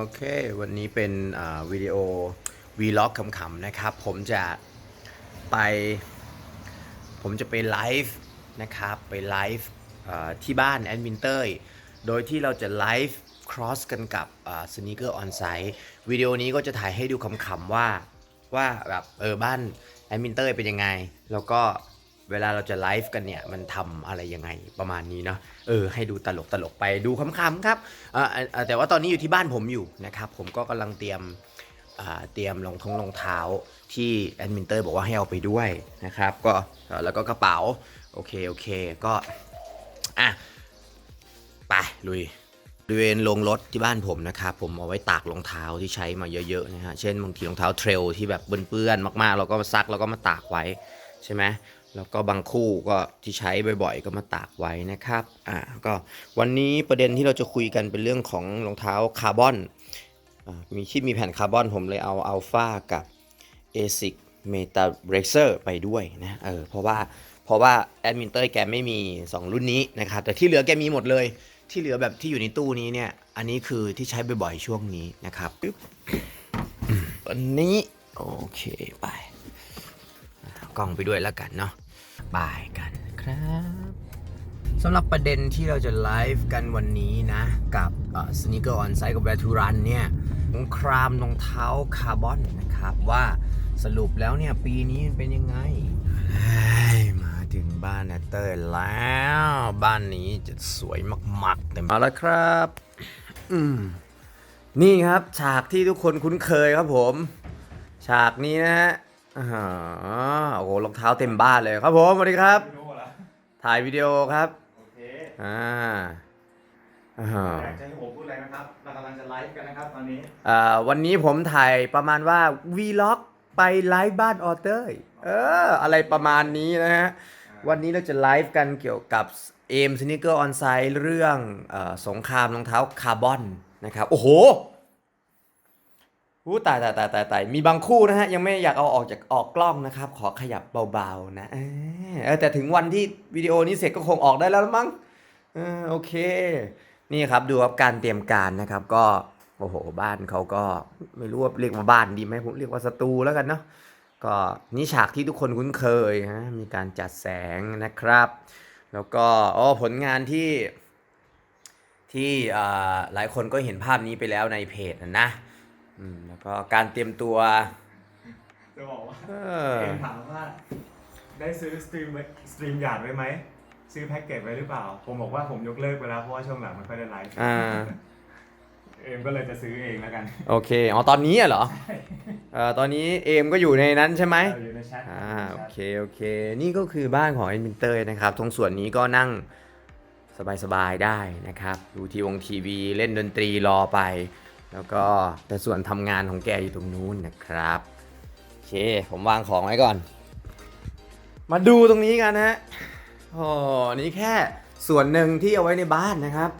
โอเค วันนี้เป็นวิดีโอวีล็อกขำๆนะครับ ผมจะไป ผมจะไปไลฟ์นะครับ ไปไลฟ์ที่บ้านแอดมินเตอร์โดยที่เราจะไลฟ์ครอสกันกับสน e เกอร์ออนไซต์วิดีโอนี้ก็จะถ่ายให้ดูขำๆว่า ว่าแบบเออบ้านแอดมินเตอร์เป็นยังไง แล้วก็ เวลาเราจะไลฟ์กันเนี่ยมันทำอะไรยังไงประมาณนี้เนาะเออให้ดูตลกตลกไปดูขำๆครับอ่าแต่ว่าตอนนี้อยู่ที่บ้านผมอยู่นะครับ ผมก็กำลังเตรียมเตรียมรองทงรองเท้าที่แอดมินเตอร์บอกว่าให้เอาไปด้วยนะครับ ก็แล้วก็กระเป๋า โอเค โอเค ก็ อะ ไป ลุยบริเวณโรงรถที่บ้านผมนะครับ ผมเอาไว้ตากรองเท้าที่ใช้มาเยอะๆนะฮะเช่นบางทีรองเท้าเทรลที่แบบเปื้อนๆมากๆ เราก็มาซักแล้วก็มาตากไว้ใช่ไหม แล้วก็บางคู่ก็ที่ใช้บ่อยๆ ก็มาตากไว้นะครับอ่าก็วันนี้ประเด็นที่เราจะคุยกันเป็นเรื่องของรองเท้าคาร์บอนอ่ามีที่มีแผ่นคาร์บอนผมเลยเอาอัลฟากับ ASIC Meta Racer ไปด้วยนะเออเพราะว่าเพราะว่าแอดมินเตอร์แกไม่มี 2 รุ่นนี้นะครับแต่ที่เหลือแกมีหมดเลย ที่เหลือแบบที่อยู่ในตู้นี้เนี่ย อันนี้คือที่ใช้บ่อยๆช่วงนี้นะครับอันนี้ โอเคไปกล้องไปด้วยแล้วกันเนาะ บายกันครับสำหรับประเด็นที่เราจะไลฟ์กันวันนี้นะ กับสนิเกอร์ออนไซต์กับแวทูรันเนี่ยสงครามรองเท้าคาร์บอนนะครับว่าสรุปแล้วเนี่ย ปีนี้มันเป็นยังไงเฮ้ยมาถึงบ้านนะเตอร์แล้ว บ้านนี้จะสวยมากๆเต็มเอาละครับอืมนี่ครับฉากที่ทุกคนคุ้นเคยครับผม ฉากนี้นะฮะ อ่าโอ้โหรองเท้าเต็มบ้านเลยครับผมสวัสดีครับ ไม่รู้เหรอถ่ายวิดีโอครับ โอเคอ่าอ่าอยากจะให้ผมพูดอะไรนะครับเรากำลังจะไลฟ์กันนะครับตอนนี้อ่าวันนี้ผมถ่ายประมาณว่าวีล็อกไปไลฟ์บ้านออเตอร์เออ อะไรประมาณนี้นะฮะ วันนี้เราจะไลฟ์กันเกี่ยวกับเอมสนิเกอร์ออนไซต์เรื่องเออสงครามรองเท้าคาร์บอนนะครับ โอ้โห อู้ตายตายตายตายตายมีบางคู่นะฮะยังไม่อยากเอาออกจากออกกล้องนะครับ ขอขยับเบาๆนะเออแต่ถึงวันที่วิดีโอนี้เสร็จก็คงออกได้แล้วมั้งเออโอเค นี่ครับดูครับการเตรียมการนะครับ ก็โอ้โหบ้านเขาก็ไม่รู้ว่าเรียกว่าบ้านดีไหมผมเรียกว่าสตูแล้วกันเนาะก็นี่ฉากที่ทุกคนคุ้นเคยฮะมีการจัดแสงนะครับ แล้วก็อ๋อผลงานที่ที่อ่าหลายคนก็เห็นภาพนี้ไปแล้วในเพจนะ อืมแล้วก็การเตรียมตัวจะบอกว่าเออเอ็มถามว่า ได้ซื้อสตรีมไว้สตรีมหยาดไว้ไหม ซื้อแพ็กเกจไว้หรือเปล่า ผมบอกว่าผมยกเลิกไปแล้ว เพราะว่าช่วงหลังมันค่อยได้ไลฟ์อ่าเอ็มก็เลยจะซื้อเองแล้วกันโอเคอ๋อตอนนี้อะเหรอเอ่อตอนนี้เอมก็อยู่ในนั้นใช่ไหม เราอยู่ในแชทอ่าโอเค โอเค นี่ก็คือบ้านของเอ็นมินเตอร์นะครับ ตรงส่วนนี้ก็นั่งสบาย ๆ ได้นะครับ ดูทีวงทีวี เล่นดนตรีรอไป แล้วก็แต่ส่วนทำงานของแกอยู่ตรงนู้นนะครับโอเคผมวางของไว้ก่อน มาดูตรงนี้กันนะฮะโอ้นี่แค่ส่วนหนึ่งที่เอาไว้ในบ้านนะครับ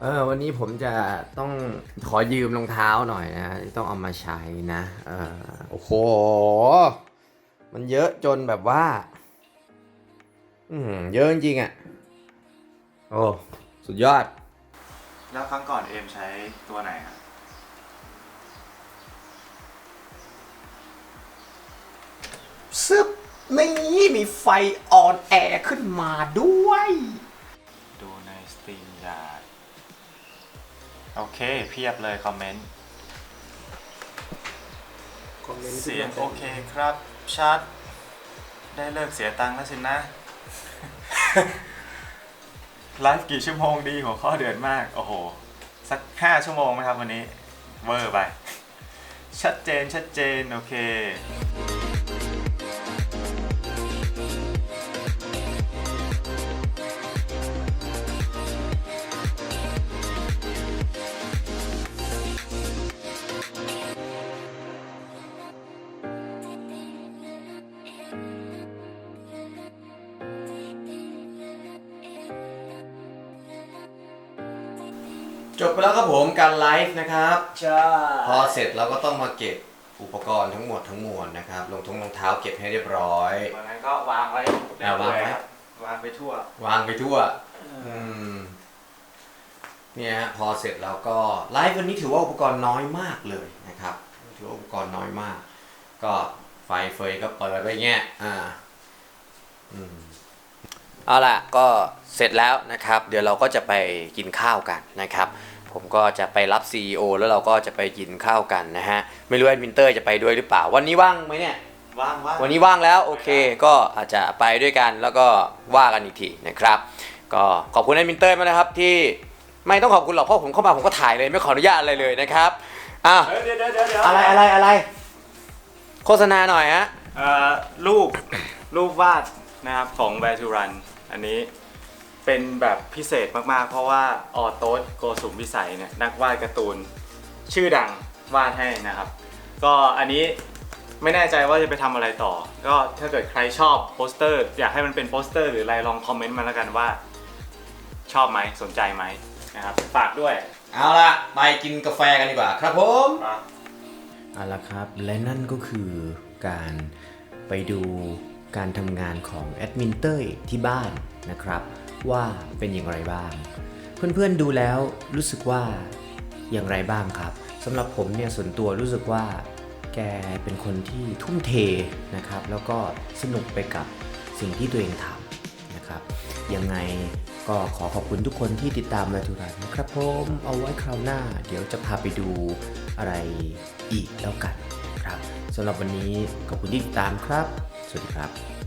เออวันนี้ผมจะต้องขอยืมรองเท้าหน่อยนะที่ต้องเอามาใช้นะเออโอ้โห มันเยอะจนแบบว่า อืมเยอะจริงๆอะ โอ้ สุดยอด แล้วครั้งก่อนเอ็มใช้ตัวไหนครับ นี่มีไฟออนแอร์ขึ้นมาด้วย ดูในสตรีมหยาดโอเค เพียบเลยคอมเมนต์เสียงโอเคครับชัดได้เลิกเสียตังค์แล้วสินะ ไลฟ์กี่ชั่วโมงดีหัวข้อเดือดมาก โอ้โห สักห้าชั่วโมงไหมครับวันนี้ เวอร์ไป ชัดเจนชัดเจน โอเค จบไปแล้วครับผมการไลฟ์นะครับ ใช่พอเสร็จเราก็ต้องมาเก็บอุปกรณ์ทั้งหมดทั้งมวลนะครับรองทงรองเท้าเก็บให้เรียบร้อย วันนั้นก็วางไว้อ่าวางไว้ ครับวางไปทั่ว วางไปทั่ว อืมเนี่ยฮะพอเสร็จแล้วก็ไลฟ์วันนี้ถือว่าอุปกรณ์น้อยมากเลยนะครับ ถือว่าอุปกรณ์น้อยมาก ก็ไฟเฟยก็เปิดไปเงี้ยอ่า อืม เอาล่ะก็เสร็จแล้วนะครับ เดี๋ยวเราก็จะไปกินข้าวกันนะครับ ผมก็จะไปรับ CEO แล้วเราก็จะไปกินข้าวกันนะฮะ ไม่รู้แอดมินเตอร์จะไปด้วยหรือเปล่า วันนี้ว่างไหมเนี่ย ว่างว่างวันนี้ว่างแล้วโอเค ก็อาจจะไปด้วยกันแล้วก็ว่ากันอีกทีนะครับ ก็ขอบคุณแอดมินเตอร์มากนะครับที่ไม่ต้องขอบคุณหรอกเพราะผมเข้ามาผมก็ถ่ายเลยไม่ขออนุญาตอะไรเลยนะครับอะเดี๋ยวเดี๋ยวเดี๋ยวเดี๋ยวอะไรอะไรอะไร โฆษณาหน่อยฮะ เอ่อรูปรูปวาด นะครับของ Where to Run อันนี้เป็นแบบพิเศษมากๆ เพราะว่าออโต้โกสุมวิสัยเนี่ยนักวาดการ์ตูน ชื่อดังวาดให้นะครับ ก็อันนี้ไม่แน่ใจว่าจะไปทำอะไรต่อ ก็ถ้าเกิดใครชอบโปสเตอร์ อยากให้มันเป็นโปสเตอร์หรืออะไรลองคอมเมนต์มาแล้วกันว่า ชอบไหมสนใจไหมนะครับฝากด้วย เอาละไปกินกาแฟกันดีกว่าครับผมเอาละครับและนั่นก็คือการไปดู การทำงานของแอดมินเต้ยที่บ้านนะครับ ว่าเป็นอย่างไรบ้าง เพื่อนๆดูแล้วรู้สึกว่าอย่างไรบ้างครับสำหรับผมเนี่ยส่วนตัวรู้สึกว่าแกเป็นคนที่ทุ่มเทนะครับ แล้วก็สนุกไปกับสิ่งที่ตัวเองทำนะครับยังไงก็ขอขอบคุณทุกคนที่ติดตามมาทุรันนะครับผมเอาไว้คราวหน้า เดี๋ยวจะพาไปดูอะไรอีกแล้วกันครับสำหรับวันนี้ขอบคุณที่ติดตามครับ สวัสดีครับ